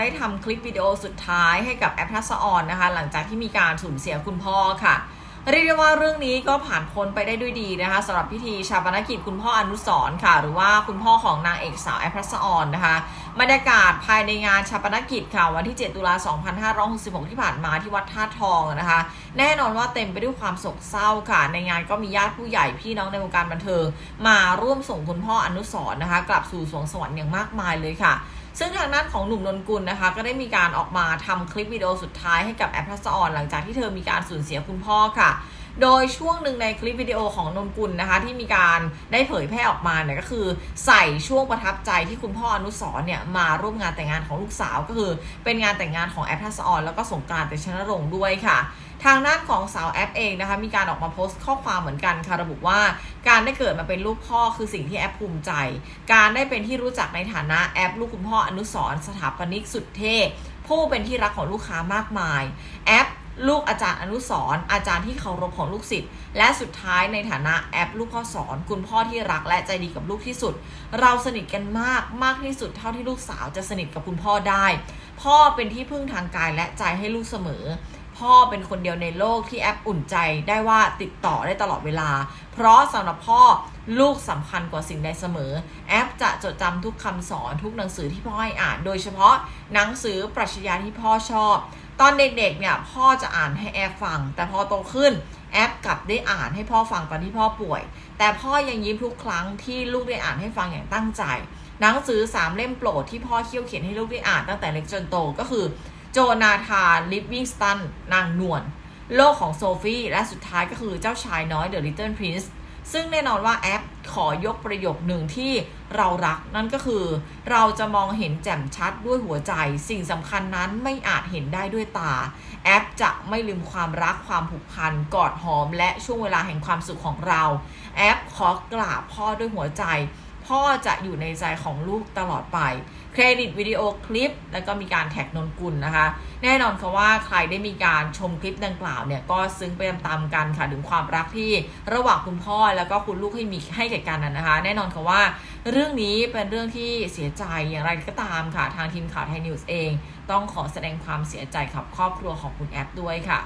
ได้ทำคลิปวิดีโอสุดท้ายให้กับแอปทัศออนนะคะ หลังจากที่มีการสูญเสียคุณพ่อค่ะเรียกได้ว่าเรื่องนี้ก็ผ่านพ้นไปได้ด้วยดีนะคะสำหรับพิธีชาปนกิจคุณพ่ออนุสรณ์ค่ะ หรือว่าคุณพ่อของนางเอกสาวแอปทัศออนนะคะบรรยากาศภายในงานชาปนกิจค่ะวันที่ 7 ตุลา2566 ที่ผ่านมาที่วัดท่าทองนะคะ แน่นอนว่าเต็มไปด้วยความโศกเศร้าค่ะ ในงานก็มีญาติผู้ใหญ่พี่น้องในวงการบันเทิง มาร่วมส่งคุณพ่ออนุสรณ์นะคะ กลับสู่สวงสวรรค์อย่างมากมายเลยค่ะซึ่งทางด้านของหนุ่มนนกุลนะคะ ก็ได้มีการออกมาทำคลิปวิดีโอสุดท้ายให้กับแอปทัศออนหลังจากที่เธอมีการสูญเสียคุณพ่อค่ะโดยช่วงหนึ่งในคลิปวิดีโอของนนกุลนะคะ ที่มีการได้เผยแพร่ออกมาเนี่ยก็คือ ใส่ช่วงประทับใจที่คุณพ่ออนุสรณ์เนี่ยมาร่วมงานแต่งงานของลูกสาวก็คือ เป็นงานแต่งงานของแอปทัศออนแล้วก็สงกรานต์เตชะนรงค์ด้วยค่ะทางด้านของสาวแอปเองนะคะมีการออกมาโพสต์ข้อความเหมือนกันค่ะระบุว่า การได้เกิดมาเป็นลูกพ่อคือสิ่งที่แอปภูมิใจ การได้เป็นที่รู้จักในฐานะแอปลูกคุณพ่ออนุสรณ์สถาปนิกสุดเท่ผู้เป็นที่รักของลูกค้ามากมาย แอป ลูกอาจารย์อนุสรณ์อาจารย์ที่เคารพของลูกศิษย์ และสุดท้ายในฐานะแอปลูกพ่อสอน คุณพ่อที่รักและใจดีกับลูกที่สุด เราสนิทกันมากมากที่สุดเท่าที่ลูกสาวจะสนิทกับคุณพ่อได้ พ่อเป็นที่พึ่งทางกายและใจให้ลูกเสมอ พ่อเป็นคนเดียวในโลกที่แอปอุ่นใจได้ว่าติดต่อได้ตลอดเวลา เพราะสำหรับพ่อลูกสำคัญกว่าสิ่งใดเสมอ แอปจะจดจำทุกคำสอนทุกหนังสือที่พ่อให้อ่าน โดยเฉพาะหนังสือปรัชญาที่พ่อชอบ ตอนเด็กๆเนี่ยพ่อจะอ่านให้แอปฟัง แต่พอโตขึ้นแอปกลับได้อ่านให้พ่อฟังตอนที่พ่อป่วย แต่พ่อยังยิ้มทุกครั้งที่ลูกได้อ่านให้ฟังอย่างตั้งใจ หนังสือสามเล่มโปรดที่พ่อเคี่ยวเขียนให้ลูกได้อ่านตั้งแต่เล็กจนโตก็คือ โจนาธานลิฟวิงสตัน นางนวล โลกของโซฟีและสุดท้ายก็คือเจ้าชายน้อย The Little Prince ซึ่งแน่นอนว่าแอปขอยกประโยคหนึ่งที่เรารัก นั่นก็คือ เราจะมองเห็นแจ่มชัดด้วยหัวใจ สิ่งสำคัญนั้นไม่อาจเห็นได้ด้วยตา แอปจะไม่ลืมความรักความผูกพัน กอดหอม และช่วงเวลาแห่งความสุขของเรา แอปขอกราบพ่อด้วยหัวใจ พ่อจะอยู่ในใจของลูกตลอดไป เครดิตวิดีโอคลิป แล้วก็มีการแท็กนนกุลนะคะ แน่นอนค่ะว่าใครได้มีการชมคลิปดังกล่าวเนี่ย ก็ซึ้งไปตามๆกันค่ะ ถึงความรักที่ระหว่างคุณพ่อแล้วก็คุณลูกให้มีให้แก่กันนะคะ แน่นอนค่ะว่าเรื่องนี้เป็นเรื่องที่เสียใจอย่างไรก็ตามค่ะ ทางทีมข่าวไทยนิวส์เอง ต้องขอแสดงความเสียใจกับครอบครัวของคุณแอปด้วยค่ะ